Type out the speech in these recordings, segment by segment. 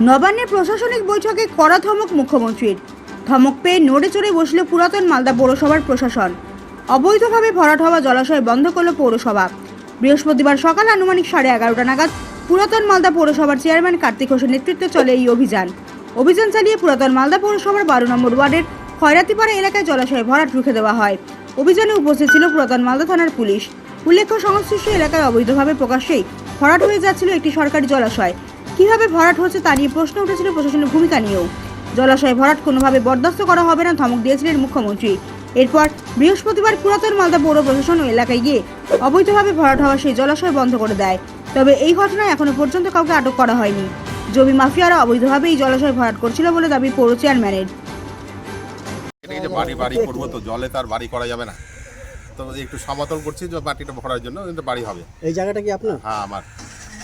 নবান্নের প্রশাসনিক বৈঠকে কড়া ধমক মুখ্যমন্ত্রীর। ধমক পেয়ে নড়ে চড়ে বসল পুরাতন মালদা পৌরসভার প্রশাসন। অবৈধভাবে ভরাট হওয়া জলাশয় বন্ধ করল পৌরসভা। বৃহস্পতিবার সকাল আনুমানিক সাড়ে এগারোটা নাগাদ পুরাতন মালদা পৌরসভার চেয়ারম্যান কার্তিক ঘোষের নেতৃত্বে চলে এই অভিযান। অভিযান চালিয়ে পুরাতন মালদা পৌরসভার বারো নম্বর ওয়ার্ডের খয়রাতিপাড়া এলাকায় জলাশয়ে ভরাট রুখে দেওয়া হয়। অভিযানে উপস্থিত ছিল পুরাতন মালদা থানার পুলিশ। উল্লেখ্য সংশ্লিষ্ট এলাকায় অবৈধভাবে প্রকাশ্যেই ভরাট হয়ে যাচ্ছিল একটি সরকারি জলাশয়। কীভাবে ভরাট হচ্ছে তা নিয়ে প্রশ্ন উঠেছিল প্রশাসনের ভূমিকা নিয়েও। জলাশয় ভরাট কোনোভাবে বরদাস্ত করা হবে না ধমক দিয়েছিলেন মুখ্যমন্ত্রী। এরপর বৃহস্পতিবার পুরাতন মালদা পৌর প্রশাসন ও এলাকায় গিয়ে অবৈধভাবে ভরাট হওয়া সেই জলাশয় বন্ধ করে দেয়। তবে এই ঘটনায় এখনও পর্যন্ত কাউকে আটক করা হয়নি। জমি মাফিয়ারা অবৈধভাবে এই জলাশয় ভরাট করছিল বলে দাবি পৌর চেয়ারম্যানের। বাড়ি বাড়ি করব তো জলে তার বাড়ি করা যাবে না। তো একটু সমতল করছি যে মাটিটা ভরার জন্য কিন্তু বাড়ি হবে। এই জায়গাটা কি আপনার? হ্যাঁ আমার।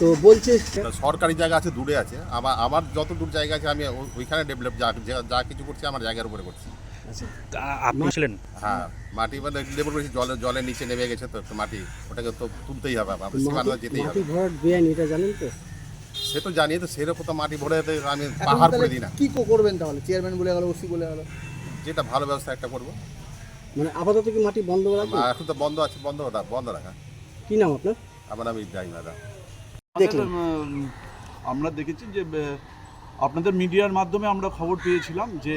তো বলছে সরকারি জায়গা আছে দূরে আছে। আমার আমার যত দূর জায়গা আছে আমি ওইখানে ডেভেলপ যা যা- কিছু করছি আমার জায়গার উপরে করছি। আচ্ছা। আপনি ছিলেন? হ্যাঁ মাটি মানে লেবর করেছি জলে জলের নিচে নেমে গেছে তো একটু মাটি ওটাকে তো তুলতেই হবে যেতেই হবে। মাটি ভরাট বেআইনি এটা জানেন তো? সে তো জানি তো সেরকম তো মাটি ভরে আমি পাহাড় করে দিই না। কি করবেন তাহলে? চেয়ারম্যান বলে গেল ওসি বলে গেল। যেটা ভালো ব্যবস্থা একটা করব। মানে আপাতত কি মাটি বন্ধ আর এখন তো বন্ধ আছে বন্ধ রাখ বন্ধ রাখা। কি নাম আপনার? আমার আমি ইব্রাহিম দাদা আমরা দেখেছি যে আপনাদের মিডিয়ার মাধ্যমে আমরা খবর পেয়েছিলাম যে,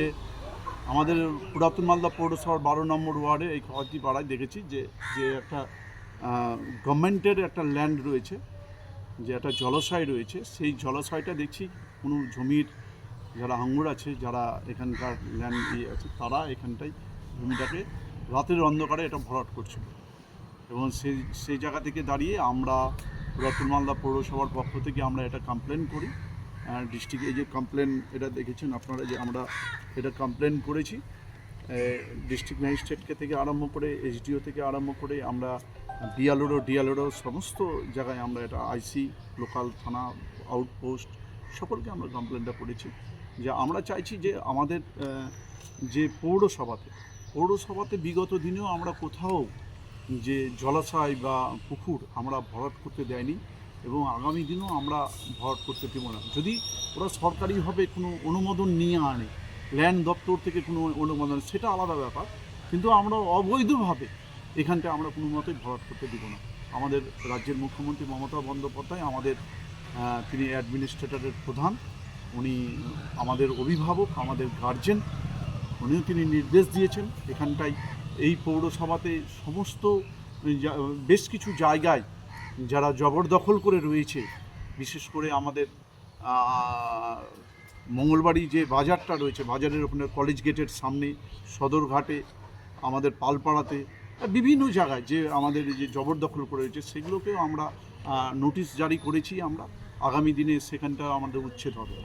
আমাদের পুরাতন মালদা পৌরসভার বারো নম্বর ওয়ার্ডে এই খবরটি পাড়ায় দেখেছি যে যে একটা গভর্নমেন্টের একটা ল্যান্ড রয়েছে, যে একটা জলাশয় রয়েছে। সেই জলাশয়টা দেখছি কোনো জমির যারা আঙ্গুর আছে, যারা এখানকার ল্যান্ড ইয়ে আছে, তারা এখানটায় জমিটাকে রাতের অন্ধকারে এটা ভরাট করছিল। এবং সেই সেই জায়গা থেকে দাঁড়িয়ে আমরা রতন মালদা পৌরসভার পক্ষ থেকে আমরা এটা কমপ্লেন করি। ডিস্ট্রিক্টে এই যে কমপ্লেন এটা দেখেছেন আপনারা যে আমরা এটা কমপ্লেন করেছি। ডিস্ট্রিক্ট ম্যাজিস্ট্রেটকে থেকে আরম্ভ করে এসডিও থেকে আরম্ভ করে আমরা বিয়ালোরও ডিয়ালোরও সমস্ত জায়গায় আমরা এটা আইসি লোকাল থানা আউটপোস্ট সকলকে আমরা কমপ্লেনটা করেছি। যে আমরা চাইছি যে আমাদের যে পৌরসভাতে পৌরসভাতে বিগত দিনেও আমরা কোথাও যে জলাশয় বা পুকুর আমরা ভরাট করতে দেয়নি এবং আগামী দিনেও আমরা ভরাট করতে দেবো না। যদি ওরা সরকারিভাবে কোনো অনুমোদন নিয়ে আনে ল্যান্ড দপ্তর থেকে কোনো অনুমোদন সেটা আলাদা ব্যাপার। কিন্তু আমরা অবৈধভাবে এখানটা আমরা কোনো মতেই ভরাট করতে দিব না। আমাদের রাজ্যের মুখ্যমন্ত্রী মমতা বন্দ্যোপাধ্যায়, আমাদের তিনি অ্যাডমিনিস্ট্রেটরের প্রধান, উনি আমাদের অভিভাবক, আমাদের গার্জেন উনিও তিনি নির্দেশ দিয়েছেন এখানটায় এই পৌরসভাতে সমস্ত বেশ কিছু জায়গায় যারা জবরদখল করে রয়েছে, বিশেষ করে আমাদের মঙ্গলবাড়ি যে বাজারটা রয়েছে, বাজারের ওখানে কলেজ গেটের সামনে সদরঘাটে আমাদের পালপাড়াতে বিভিন্ন জায়গায় যে আমাদের যে জবরদখল করে রয়েছে, সেগুলোকেও আমরা নোটিশ জারি করেছি আমরা। আগামী দিনে সেখানটা আমাদের উচ্ছেদ হবে।